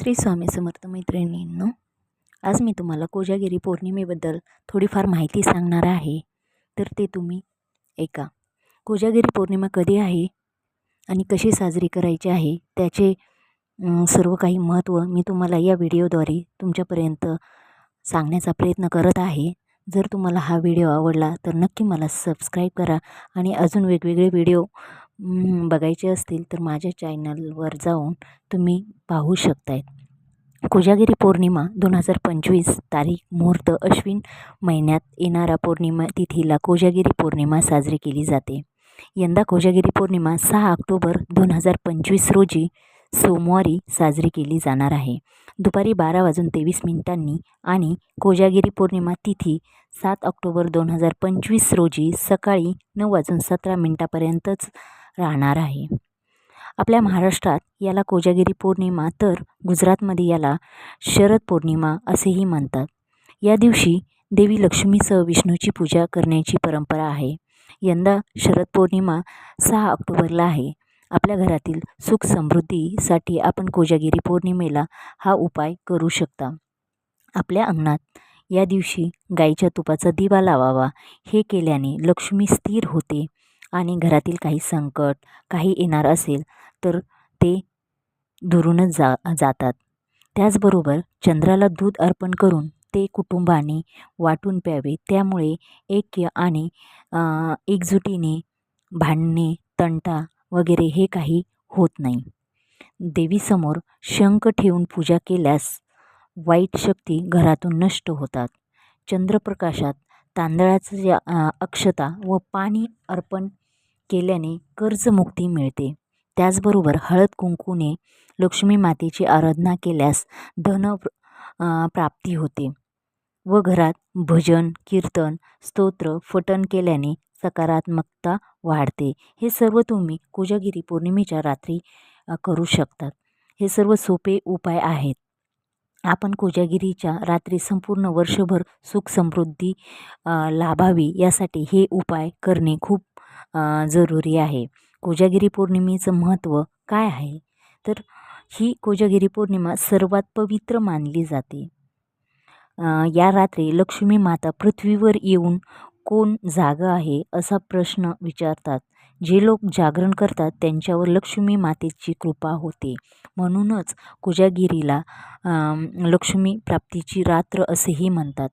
श्री स्वामी समर्थ मैत्रिणींनो आज मी तुम्हाला कोजागिरी पौर्णिमेबद्दल थोडीफार माहिती सांगणार आहे. तर ते तुम्ही ऐका. कोजागिरी पौर्णिमा कधी आहे आणि कशी साजरी करायची आहे त्याचे सर्व काही महत्त्व मी तुम्हाला या व्हिडिओद्वारे तुमच्यापर्यंत सांगण्याचा प्रयत्न करत आहे. जर तुम्हाला हा व्हिडिओ आवडला तर नक्की मला सबस्क्राईब करा आणि अजून वेगवेगळे व्हिडिओ बघायचे असतील तर माझ्या चॅनलवर जाऊन तुम्ही पाहू शकतायत. कोजागिरी पौर्णिमा दोन हजार पंचवीस तारीख मुहूर्त अश्विन महिन्यात येणारा पौर्णिमा तिथीला कोजागिरी पौर्णिमा साजरी केली जाते. यंदा कोजागिरी पौर्णिमा सहा ऑक्टोबर दोन हजार पंचवीस रोजी सोमवारी साजरी केली जाणार आहे. दुपारी बारा वाजून तेवीस मिनिटांनी आणि कोजागिरी पौर्णिमा तिथी सात ऑक्टोबर दोन हजार पंचवीस रोजी सकाळी नऊ वाजून सतरा मिनटापर्यंतच राहणार आहे. आपल्या महाराष्ट्रात याला कोजागिरी पौर्णिमा तर गुजरातमध्ये याला शरद पौर्णिमा असेही म्हणतात. या दिवशी देवी लक्ष्मीसह विष्णूची पूजा करण्याची परंपरा आहे. यंदा शरद पौर्णिमा सहा ऑक्टोबरला आहे. आपल्या घरातील सुख समृद्धीसाठी आपण कोजागिरी पौर्णिमेला हा उपाय करू शकता. आपल्या अंगणात या दिवशी गाईच्या तुपाचा दिवा लावावा. हे केल्याने लक्ष्मी स्थिर होते. आणि घरातील काही संकट काही येणार असेल तर ते दुरूनच जा जातात. त्याचबरोबर चंद्राला दूध अर्पण करून ते कुटुंबाने वाटून प्यावे. त्यामुळे ऐक्य आणि एकजुटीने भांडणे तंटा वगैरे हे काही होत नाही. देवीसमोर शंख ठेवून पूजा केल्यास वाईट शक्ती घरातून नष्ट होतात. चंद्रप्रकाशात तांदळाचं अक्षता व पाणी अर्पण केल्याने कर्जमुक्ती मिळते. त्याचबरोबर हळद कुंकूने लक्ष्मी मातेची आराधना केल्यास धन प्राप्ती होते. व घरात भजन कीर्तन स्तोत्र फटन केल्याने सकारात्मकता वाढते. हे सर्व तुम्ही कोजागिरी पौर्णिमेच्या रात्री करू शकतात. हे सर्व सोपे उपाय आहेत. आपण कोजागिरीच्या रात्री संपूर्ण वर्षभर सुख समृद्धी लाभावी यासाठी हे उपाय करणे खूप जरुरी आहे. कोजागिरी पौर्णिमेचं महत्त्व काय आहे? तर ही कोजागिरी पौर्णिमा सर्वात पवित्र मानली जाते. या रात्री लक्ष्मी माता पृथ्वीवर येऊन कोण जागा आहे असा प्रश्न विचारतात. जे लोक जागरण करतात त्यांच्यावर लक्ष्मी मातेची कृपा होते. म्हणूनच कोजागिरीला लक्ष्मी प्राप्तीची रात्र असेही म्हणतात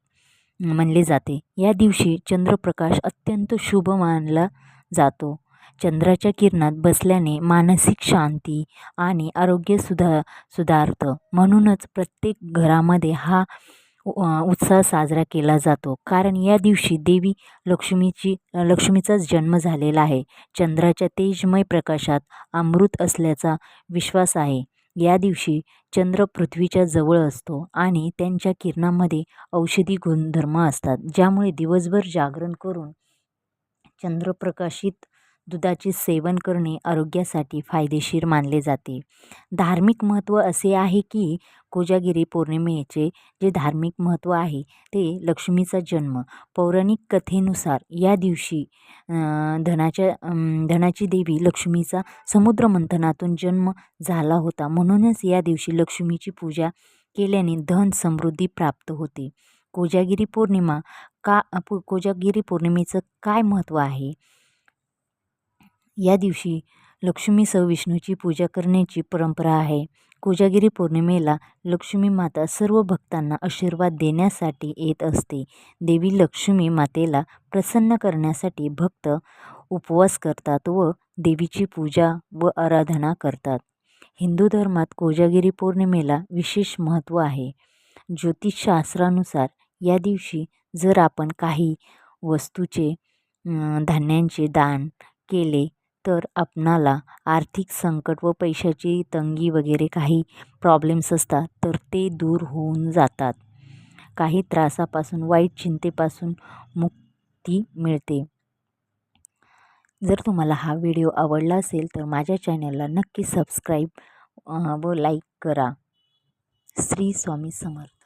म्हणले जाते. या दिवशी चंद्रप्रकाश अत्यंत शुभ मानला जातो. चंद्राच्या किरणात बसल्याने मानसिक शांती आणि आरोग्य सुधा सुधारतं. म्हणूनच प्रत्येक घरामध्ये हा उत्साह साजरा केला जातो. कारण या दिवशी देवी लक्ष्मीची लक्ष्मीचाच जन्म झालेला आहे. चंद्राच्या तेजमय प्रकाशात अमृत असल्याचा विश्वास आहे. या दिवशी चंद्र पृथ्वीच्या जवळ असतो आणि त्यांच्या किरणामध्ये औषधी गुणधर्म असतात ज्यामुळे दिवसभर जागरण करून चंद्रप्रकाशित दुधाचे सेवन करणे आरोग्यासाठी फायदेशीर मानले जाते. धार्मिक महत्त्व असे आहे की कोजागिरी पौर्णिमेचे जे धार्मिक महत्त्व आहे ते लक्ष्मीचा जन्म. पौराणिक कथेनुसार या दिवशी धनाच्या धनाची देवी लक्ष्मीचा समुद्रमंथनातून जन्म झाला होता. म्हणूनच या दिवशी लक्ष्मीची पूजा केल्याने धन समृद्धी प्राप्त होते. कोजागिरी पौर्णिमा का कोजागिरी पौर्णिमेचं काय महत्त्व आहे? या दिवशी लक्ष्मीसह विष्णूची पूजा करण्याची परंपरा आहे. कोजागिरी पौर्णिमेला लक्ष्मी माता सर्व भक्तांना आशीर्वाद देण्यासाठी येत असते. देवी लक्ष्मी मातेला प्रसन्न करण्यासाठी भक्त उपवास करतात व देवीची पूजा व आराधना करतात. हिंदू धर्मात कोजागिरी पौर्णिमेला विशेष महत्त्व आहे. ज्योतिषशास्त्रानुसार या दिवशी जर आपण काही वस्तूचे धान्यांचे दान केले तर आपणाला आर्थिक संकट व पैशाची तंगी वगैरे काही प्रॉब्लेम्स असतात तर ते दूर होऊन जातात. काही त्रासापासून वाईट चिंतेपासून मुक्ती मिळते. जर तुम्हाला हा व्हिडिओ आवडला असेल तर माझ्या चॅनलला नक्की सबस्क्राईब व लाईक करा. श्री स्वामी समर्थ.